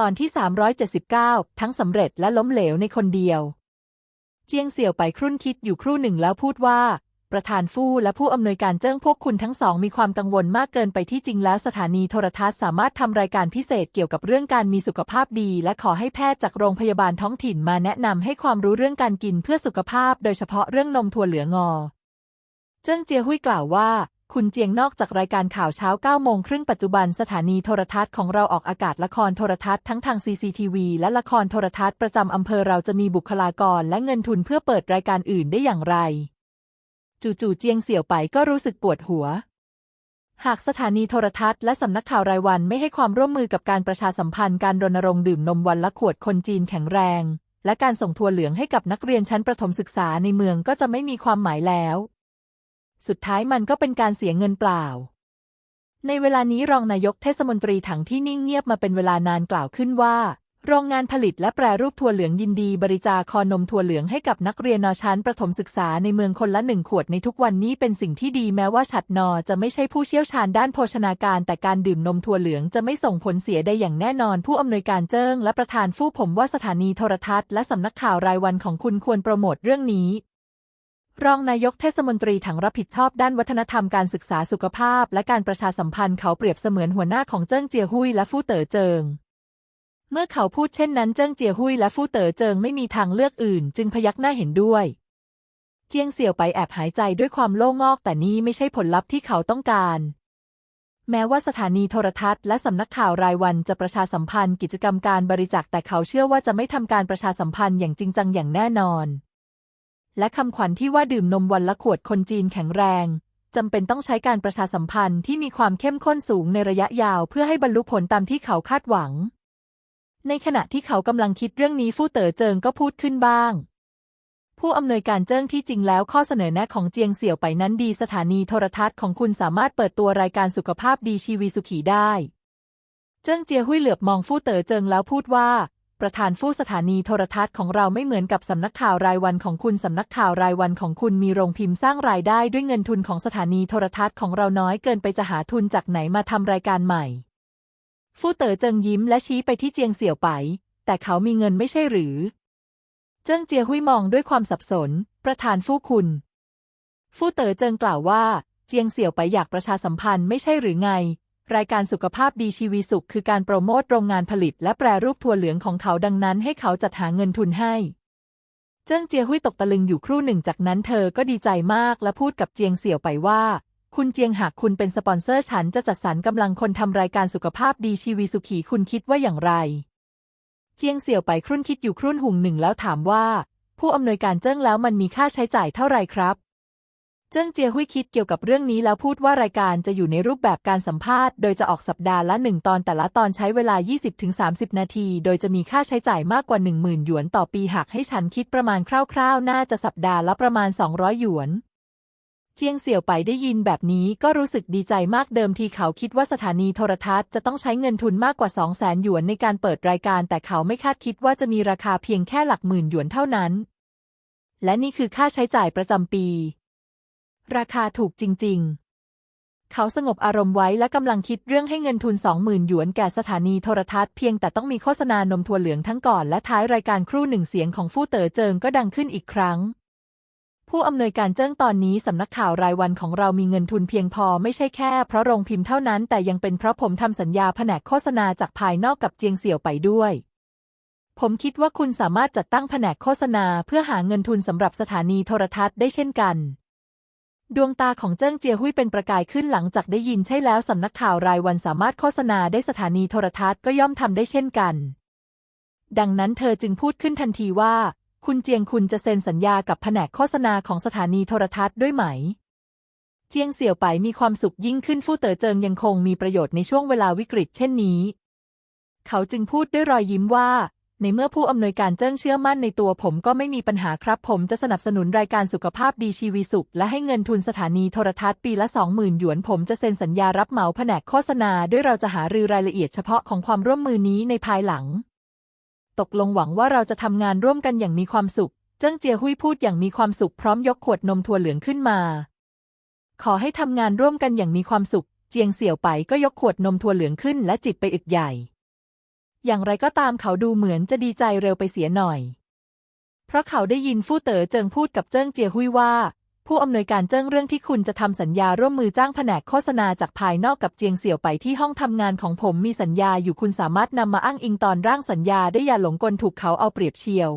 ตอนที่ 379 ทั้งสำเร็จและล้มเหลวในคนเดียว เจียงเสี่ยวไปครุ่นคิดอยู่ครู่หนึ่งแล้วพูดว่า ประธานฟู่และผู้อำนวยการเจิ้งพวกคุณทั้งสองมีความกังวลมากเกินไปที่จริงแล้วสถานีโทรทัศน์สามารถทำรายการพิเศษเกี่ยวกับเรื่องการมีสุขภาพดี และขอให้แพทย์จากโรงพยาบาลท้องถิ่นมาแนะนำให้ความรู้เรื่องการกินเพื่อสุขภาพ โดยเฉพาะเรื่องนมถั่วเหลืองอ เจิ้งเจียหุยกล่าวว่า คุณเจียงนอกจากรายการข่าวเช้า9โมงครึ่งปัจจุบันสถานีโทรทัศน์ของเราออกอากาศละครโทรทัศน์ทั้งทาง CCTV และละครโทรทัศน์ประจำอำเภอเราจะมีบุคลากรและเงินทุนเพื่อเปิดรายการอื่นได้อย่างไร จู่ๆเจียงเสี่ยวไปก็รู้สึกปวดหัว หากสถานีโทรทัศน์และสำนักข่าวรายวันไม่ให้ความร่วมมือกับการประชาสัมพันธ์การรณรงค์ดื่มนมวันละขวดคนจีนแข็งแรง และการส่งทัวร์เหลืองให้กับนักเรียนชั้นประถมศึกษาในเมืองก็จะไม่มีความหมายแล้ว สุดท้ายมันก็เป็นการเสียเงินเปล่า ในเวลานี้รองนายกเทศมนตรีถังที่นิ่งเงียบมาเป็นเวลานานกล่าวขึ้นว่า โรงงานผลิตและแปรรูปถั่วเหลืองยินดี บริจาคคอนมถั่วเหลืองให้กับนักเรียนนอชั้นประถมศึกษาในเมืองคนละหนึ่งขวดในทุกวันนี้เป็นสิ่งที่ดีแม้ว่าฉัดนอจะไม่ใช่ผู้เชี่ยวชาญด้านโภชนาการ แต่การดื่มนมถั่วเหลืองจะไม่ส่งผลเสียใดอย่างแน่นอน ผู้อำนวยการเจิ้งและประธานฟู่ผมว่าสถานีโทรทัศน์และสำนักข่าวรายวันของคุณควรโปรโมทเรื่องนี้ รองนายกเทศมนตรีถังรับผิดชอบด้านวัฒนธรรมการศึกษาสุขภาพ และการประชาสัมพันธ์เขาเปรียบเสมือนหัวหน้าของเจิ้งเจียหุยและฟู่เต๋อเจิง เมื่อเขาพูดเช่นนั้นเจิ้งเจียหุยและฟู่เต๋อเจิงไม่มีทางเลือกอื่น จึงพยักหน้าเห็นด้วย เจียงเสี่ยวไปแอบหายใจด้วยความโล่งอกแต่นี่ไม่ใช่ผลลัพธ์ที่เขาต้องการ แม้ว่าสถานีโทรทัศน์และสำนักข่าวรายวันจะประชาสัมพันธ์กิจกรรมการบริจาคแต่เขาเชื่อว่าจะไม่ทำการประชาสัมพันธ์อย่างจริงจังอย่างแน่นอน และคำขวัญที่ว่าดื่มนมวันละขวดคนจีนแข็งแรงจำเป็นต้องใช้การประชาสัมพันธ์ที่มีความเข้มข้นสูงในระยะยาวเพื่อให้บรรลุผลตามที่เขาคาดหวัง ในขณะที่เขากำลังคิดเรื่องนี้ฟู่เต๋อเจิงก็พูดขึ้นบ้าง ผู้อำนวยการเจิ้งที่จริงแล้วข้อเสนอแนะของเจียงเสี่ยวไปนั้นดีสถานีโทรทัศน์ของคุณสามารถเปิดตัวรายการสุขภาพดีชีวีสุขีได้ เจิ้งเจียหุยเหลือบมองฟู่เต๋อเจิงแล้วพูดว่า ประธานฟู่สถานีโทรทัศน์ของเราไม่เหมือนกับสำนักข่าวรายวันของคุณสำนักข่าวรายวันของคุณมีโรงพิมพ์สร้างรายได้ด้วยเงินทุนของสถานีโทรทัศน์ของเราน้อยเกินไปจะหาทุนจากไหนมาทำรายการใหม่ ฟู่เต๋อเจิงยิ้มและชี้ไปที่เจียงเสี่ยวไป แต่เขามีเงินไม่ใช่หรือ เจิ้งเจียหุยมองด้วยความสับสน ประธานฟู่คุณ ฟู่เต๋อเจิงกล่าวว่า เจียงเสี่ยวไปอยากประชาสัมพันธ์ไม่ใช่หรือไง รายการสุขภาพดีชีวีสุขคือการโปรโมทโรงงานผลิต และแปรรูปถั่วเหลืองของเขาดังนั้น ให้เขาจัดหาเงินทุนให้ เจิ้งเจียหุยตกตะลึงอยู่ครู่หนึ่งจากนั้นเธอก็ดีใจมากและพูดกับเจียงเสี่ยวไปว่า คุณเจียงหากคุณเป็นสปอนเซอร์ฉันจะจัดสรรกำลังคนทำรายการสุขภาพดีชีวีสุขีคุณคิดว่าอย่างไร เจียงเสี่ยวไปครุ่นคิดอยู่ครุ่นหุงหนึ่งแล้วถามว่า ผู้อำนวยการเจิ้งแล้วมันมีค่าใช้จ่ายเท่าไรครับ เจิ้งเจียหุยคิดเกี่ยวกับเรื่องนี้แล้วพูดว่ารายการจะอยู่ในรูปแบบการสัมภาษณ์ โดยจะออกสัปดาห์ละหนึ่งตอนแต่ละตอนใช้เวลา 20-30 นาที โดยจะมีค่าใช้จ่ายมากกว่า 10,000 หยวนต่อปีหากให้ฉันคิดประมาณคร่าวๆ น่าจะสัปดาห์ละประมาณ 200 หยวนเจียงเสี่ยวไปได้ยินแบบนี้ก็รู้สึกดีใจมากเดิมทีเขาคิดว่าสถานีโทรทัศน์จะต้องใช้เงินทุนมากกว่า 200,000หยวนในการเปิดรายการ แต่เขาไม่คาดคิดว่าจะมีราคาเพียงแค่หลักหมื่นหยวนเท่านั้น และนี่คือค่าใช้จ่ายประจำปี ราคาถูกจริง ๆ เขาสงบอารมณ์ไว้และกำลังคิดเรื่องให้เงินทุน20,000หยวนแก่สถานีโทรทัศน์เพียงแต่ต้องมีโฆษณานมถั่วเหลืองทั้งก่อนและท้ายรายการครู่หนึ่งเสียงของฟู่เต๋อเจิงก็ดังขึ้นอีกครั้งผู้อำนวยการเจิ้งตอนนี้สำนักข่าวรายวันของเรามีเงินทุนเพียงพอไม่ใช่แค่เพราะโรงพิมพ์เท่านั้น แต่ยังเป็นเพราะผมทำสัญญาแผนกโฆษณาจากภายนอกกับเจียงเสี่ยวไปด้วย ผมคิดว่าคุณสามารถจัดตั้งแผนกโฆษณาเพื่อหาเงินทุนสำหรับสถานีโทรทัศน์ได้เช่นกัน ดวงตาของเจิ้งเจียหุยเป็นประกายขึ้นหลังจากได้ยินใช่แล้วสำนักข่าวรายวันสามารถโฆษณาได้สถานีโทรทัศน์ก็ย่อมทำได้เช่นกัน ดังนั้นเธอจึงพูดขึ้นทันทีว่า คุณเจียงคุณจะเซ็นสัญญากับแผนกโฆษณาของสถานีโทรทัศน์ด้วยไหม เจียงเสี่ยวไปมีความสุขยิ่งขึ้นฟู่เต๋อเจิงยังคงมีประโยชน์ในช่วงเวลาวิกฤตเช่นนี้ เขาจึงพูดด้วยรอยยิ้มว่า ในเมื่อผู้อำนวยการเจิ้งเชื่อมั่นในตัวผมก็ไม่มีปัญหาครับ ผมจะสนับสนุนรายการสุขภาพดีชีวีสุข และให้เงินทุนสถานีโทรทัศน์ปีละ 20,000 หยวน ผมจะเซ็นสัญญารับเหมาแผนกโฆษณา ด้วยเราจะหารือรายละเอียดเฉพาะของความร่วมมือนี้ในภายหลัง ตกลงหวังว่าเราจะทำงานร่วมกันอย่างมีความสุข เจิ้งเจียหุยพูดอย่างมีความสุขพร้อมยกขวดนมถั่วเหลืองขึ้นมา ขอให้ทำงานร่วมกันอย่างมีความสุข เจียงเสี่ยวไปก็ยกขวดนมถั่วเหลืองขึ้นและจิบไปอึกใหญ่ อย่างไรก็ตามเขาดูเหมือนจะดีใจเร็วไปเสียหน่อย เพราะเขาได้ยินฟู่เต๋อเจิงพูดกับเจิ้งเจียหุยว่า ผู้อำนวยการเจิ้งเรื่องที่คุณจะทำสัญญาร่วมมือจ้างแผนกโฆษณาจากภายนอกกับเจียงเสี่ยวไปที่ห้องทำงานของผมมีสัญญาอยู่คุณสามารถนำมาอ้างอิงตอนร่างสัญญาได้อย่าหลงกลถูกเขาเอาเปรียบเชียว